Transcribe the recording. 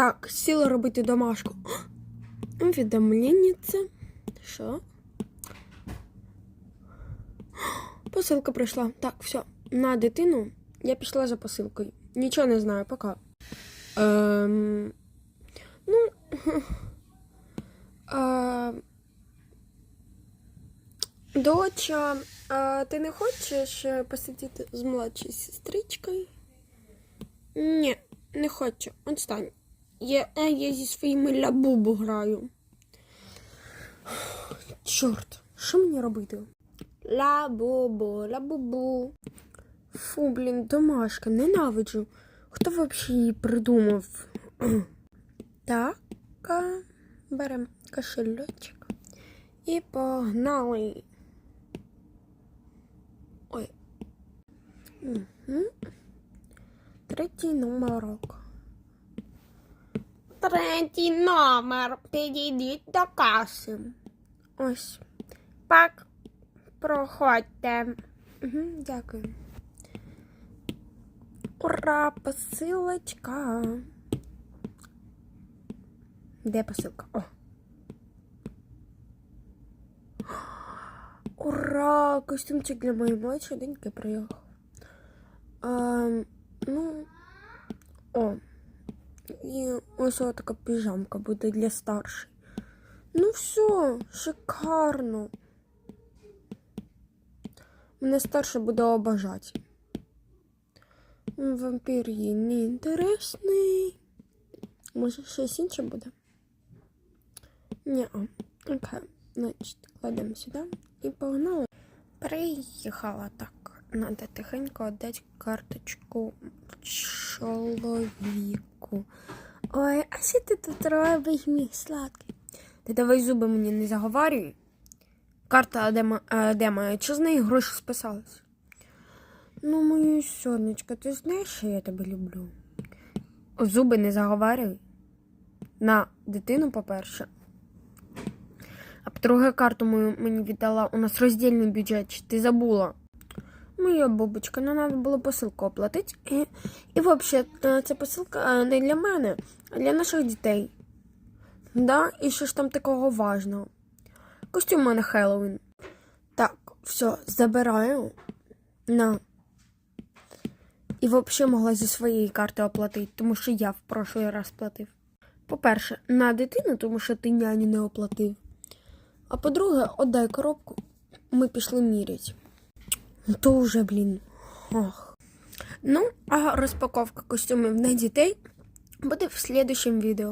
Так, сіла робити домашку. Увідомлення це. Що? Посилка прийшла. Так, все. На дитину я пішла за посилкою. Нічого не знаю, пока. Ем... Ну. А... Доча, а ти не хочеш е, посидіти з младшою сестричкою? Ні, не хочу. Отстань. Я, а я зі своїми лабубу граю. Чорт, що мені робити? Лабубу, лабубу. Фу, блін, домашка, ненавиджу. Хто взагалі її придумав? так, беремо кошельочок і погнали. Ой. Угу. Третій номерок. Третій номер. Підійдіть до каси. Ось. Пак. Проходьте. Угу, дякую. Ура, посилочка. Де посилка? О. Ура! Костюмчик для моєї младшої доньки приїхав. А, ну, о. І ось така піжамка буде для старшої. Ну все, шикарно. Мене старша буде обожати. Вампір їй не інтересний. Може, щось інше буде? Ні. Окей. Значить, кладемо сюди і погнали. Приїхала так. Надо тихенько віддати карточку чоловіку. Ой, а що ти тут робиш, мій сладкий? Ти давай зуби мені не заговарюй. Карта де, моя? Чи з неї гроші списались? Ну, моє сонечко, ти знаєш, що я тебе люблю? Зуби не заговарюй. На дитину, по-перше. А по-друге, карту мою мені віддала. У нас роздільний бюджет. Ти забула. Моя бабочка, ну треба було посилку оплатити. І, і взагалі, е, ця посилка е, не для мене, а для наших дітей. Да? І що ж там такого важного? Костюм у мене Хеллоуін. Так, все, забираю. На. І взагалі могла зі своєї карти оплатити, тому що я в прошлий раз платив. По-перше, на дитину, тому що ти няні не оплатив. А по-друге, отдай коробку. Ми пішли мірять. Ну, То вже, блін. Ох. Ну, а розпаковка костюмів на дітей буде в слідущому відео.